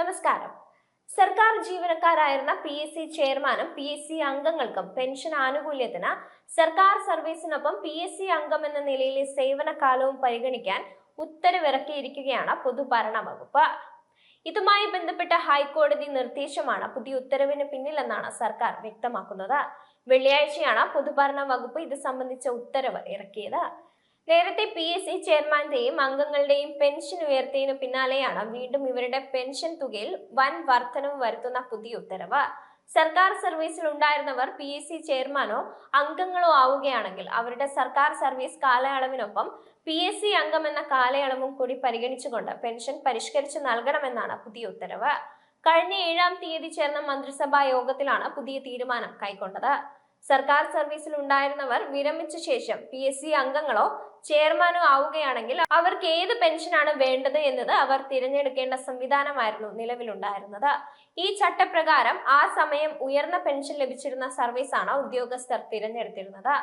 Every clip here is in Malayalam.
നമസ്കാരം. സർക്കാർ ജീവനക്കാരായിരുന്ന പി എസ് സി ചെയർമാനും പി എസ് സി അംഗങ്ങൾക്കും പെൻഷൻ ആനുകൂല്യത്തിന് സർക്കാർ സർവീസിനൊപ്പം പി എസ് സി അംഗം എന്ന നിലയിലെ സേവന കാലവും പരിഗണിക്കാൻ ഉത്തരവിറക്കിയിരിക്കുകയാണ് പൊതുഭരണ വകുപ്പ്. ഇതുമായി ബന്ധപ്പെട്ട ഹൈക്കോടതി നിർദ്ദേശമാണ് പുതിയ ഉത്തരവിന് പിന്നിലെന്നാണ് സർക്കാർ വ്യക്തമാക്കുന്നത്. വെള്ളിയാഴ്ചയാണ് പൊതുഭരണ വകുപ്പ് ഇത് സംബന്ധിച്ച ഉത്തരവ് ഇറക്കിയത്. നേരത്തെ പി എസ് സി ചെയർമാന്റെയും അംഗങ്ങളുടെയും പെൻഷൻ ഉയർത്തിയതിനു പിന്നാലെയാണ് വീണ്ടും ഇവരുടെ പെൻഷൻ തുകയിൽ വൻ വർധനവ് വരുത്തുന്ന പുതിയ ഉത്തരവ്. സർക്കാർ സർവീസിൽ ഉണ്ടായിരുന്നവർ പി എസ് സി ചെയർമാനോ അംഗങ്ങളോ ആവുകയാണെങ്കിൽ അവരുടെ സർക്കാർ സർവീസ് കാലയളവിനൊപ്പം പി എസ് സി അംഗം എന്ന കാലയളവും കൂടി പരിഗണിച്ചുകൊണ്ട് പെൻഷൻ പരിഷ്കരിച്ച് നൽകണമെന്നാണ് പുതിയ ഉത്തരവ്. കഴിഞ്ഞ ഏഴാം തീയതി ചേർന്ന മന്ത്രിസഭാ യോഗത്തിലാണ് പുതിയ തീരുമാനം കൈക്കൊണ്ടത്. സർക്കാർ സർവീസിൽ ഉണ്ടായിരുന്നവർ വിരമിച്ച ശേഷം പി എസ് സി അംഗങ്ങളോ ചെയർമാനോ ആവുകയാണെങ്കിൽ അവർക്ക് ഏത് പെൻഷനാണ് വേണ്ടത് എന്നത് അവർ തിരഞ്ഞെടുക്കേണ്ട സംവിധാനമായിരുന്നു നിലവിലുണ്ടായിരുന്നത്. ഈ ചട്ടപ്രകാരം ആ സമയം ഉയർന്ന പെൻഷൻ ലഭിച്ചിരുന്ന സർവീസാണ് ഉദ്യോഗസ്ഥർ തിരഞ്ഞെടുത്തിരുന്നത്.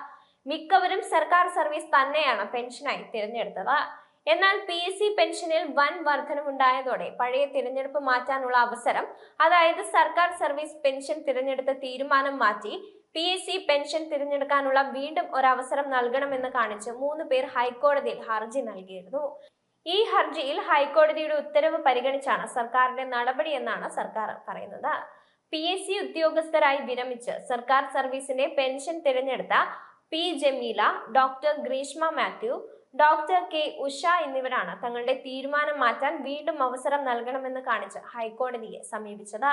മിക്കവരും സർക്കാർ സർവീസ് തന്നെയാണ് പെൻഷനായി തിരഞ്ഞെടുത്തത്. എന്നാൽ പി എസ് സി പെൻഷനിൽ വൻ വർധനമുണ്ടായതോടെ പഴയ തിരഞ്ഞെടുപ്പ് മാറ്റാനുള്ള അവസരം അതായത് സർക്കാർ സർവീസ് പെൻഷൻ തിരഞ്ഞെടുത്ത തീരുമാനം മാറ്റി പി എസ് സി പെൻഷൻ തിരഞ്ഞെടുക്കാനുള്ള വീണ്ടും ഒരവസരം നൽകണമെന്ന് കാണിച്ച് മൂന്ന് പേർ ഹൈക്കോടതിയിൽ ഹർജി നൽകിയിരുന്നു. ഈ ഹർജിയിൽ ഹൈക്കോടതിയുടെ ഉത്തരവ് പരിഗണിച്ചാണ് സർക്കാരിന്റെ നടപടിയെന്നാണ് സർക്കാർ പറയുന്നത്. പി എസ് സി ഉദ്യോഗസ്ഥരായി വിരമിച്ച് സർക്കാർ സർവീസിന്റെ പെൻഷൻ തിരഞ്ഞെടുത്ത P Jameela doctor Greeshma Mathew doctor K Usha എന്നിവരാണ് തങ്ങളുടെ തീരുമാനം മാറ്റാൻ വീണ്ടും അവസരം നൽകണമെന്ന് കാണിച്ച് ഹൈക്കോടതിയെ സമീപിച്ചത്.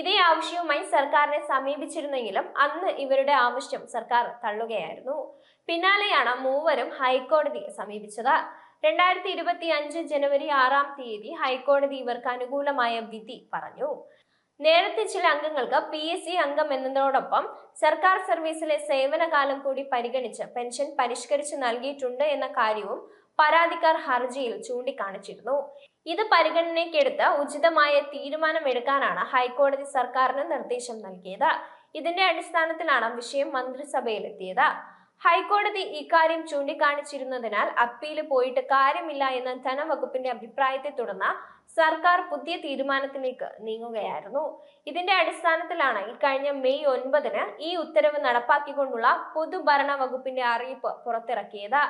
ഇതേ ആവശ്യവുമായി സർക്കാരിനെ സമീപിച്ചിരുന്നെങ്കിലും അന്ന് ഇവരുടെ ആവശ്യം സർക്കാർ തള്ളുകയായിരുന്നു. പിന്നാലെയാണ് മൂവരും ഹൈക്കോടതിയെ സമീപിച്ചത്. രണ്ടായിരത്തി ഇരുപത്തി അഞ്ച് ജനുവരി ആറാം തീയതി ഹൈക്കോടതി ഇവർക്ക് അനുകൂലമായ വിധി പറഞ്ഞു. നേരത്തെ ചില അംഗങ്ങൾക്ക് പി എസ് സി അംഗം എന്നതോടൊപ്പം സർക്കാർ സർവീസിലെ സേവനകാലം കൂടി പരിഗണിച്ച് പെൻഷൻ പരിഷ്കരിച്ച് നൽകിയിട്ടുണ്ട് എന്ന കാര്യവും പരാതിക്കാർ ഹർജിയിൽ ചൂണ്ടിക്കാണിച്ചിരുന്നു. ഇത് പരിഗണനയ്ക്കെടുത്ത് ഉചിതമായ തീരുമാനമെടുക്കാനാണ് ഹൈക്കോടതി സർക്കാരിന് നിർദ്ദേശം നൽകിയത്. ഇതിന്റെ അടിസ്ഥാനത്തിലാണ് വിഷയം മന്ത്രിസഭയിലെത്തിയത്. ഹൈക്കോടതി ഇക്കാര്യം ചൂണ്ടിക്കാണിച്ചിരുന്നതിനാൽ അപ്പീൽ പോയിട്ട് കാര്യമില്ല എന്ന ധനവകുപ്പിന്റെ അഭിപ്രായത്തെ തുടർന്ന് സർക്കാർ പുതിയ തീരുമാനത്തിലേക്ക് നീങ്ങുകയായിരുന്നു. ഇതിന്റെ അടിസ്ഥാനത്തിലാണ് ഇക്കഴിഞ്ഞ മെയ് ഒൻപതിന് ഈ ഉത്തരവ് നടപ്പാക്കിക്കൊണ്ടുള്ള പൊതുഭരണ വകുപ്പിന്റെ അറിയിപ്പ് പുറത്തിറക്കിയത്.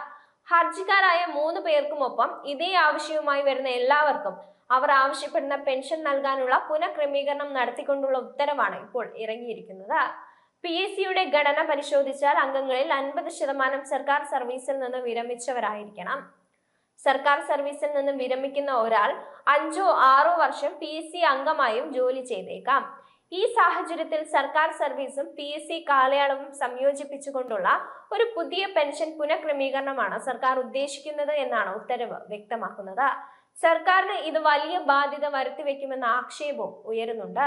ഹർജിക്കാരായ മൂന്ന് പേർക്കുമൊപ്പം ഇതേ ആവശ്യവുമായി വരുന്ന എല്ലാവർക്കും അവർ ആവശ്യപ്പെടുന്ന പെൻഷൻ നൽകാനുള്ള പുനഃക്രമീകരണം നടത്തിക്കൊണ്ടുള്ള ഉത്തരവാണ് ഇപ്പോൾ ഇറങ്ങിയിരിക്കുന്നത്. പി എസ് സിയുടെ ഘടന പരിശോധിച്ചാൽ അംഗങ്ങളിൽ അൻപത് ശതമാനം സർക്കാർ സർവീസിൽ നിന്ന് വിരമിച്ചവരായിരിക്കണം. സർക്കാർ സർവീസിൽ നിന്ന് വിരമിക്കുന്ന ഒരാൾ അഞ്ചോ ആറോ വർഷം പി എസ് സി അംഗമായും ജോലി ചെയ്തേക്കാം. ഈ സാഹചര്യത്തിൽ സർക്കാർ സർവീസും പി എസ് സി കാലയളവും സംയോജിപ്പിച്ചുകൊണ്ടുള്ള ഒരു പുതിയ പെൻഷൻ പുനഃക്രമീകരണമാണ് സർക്കാർ ഉദ്ദേശിക്കുന്നത് എന്നാണ് ഉത്തരവ് വ്യക്തമാക്കുന്നത്. സർക്കാരിന് ഇത് വലിയ ബാധ്യത വരുത്തിവെക്കുമെന്ന ആക്ഷേപവും ഉയരുന്നുണ്ട്.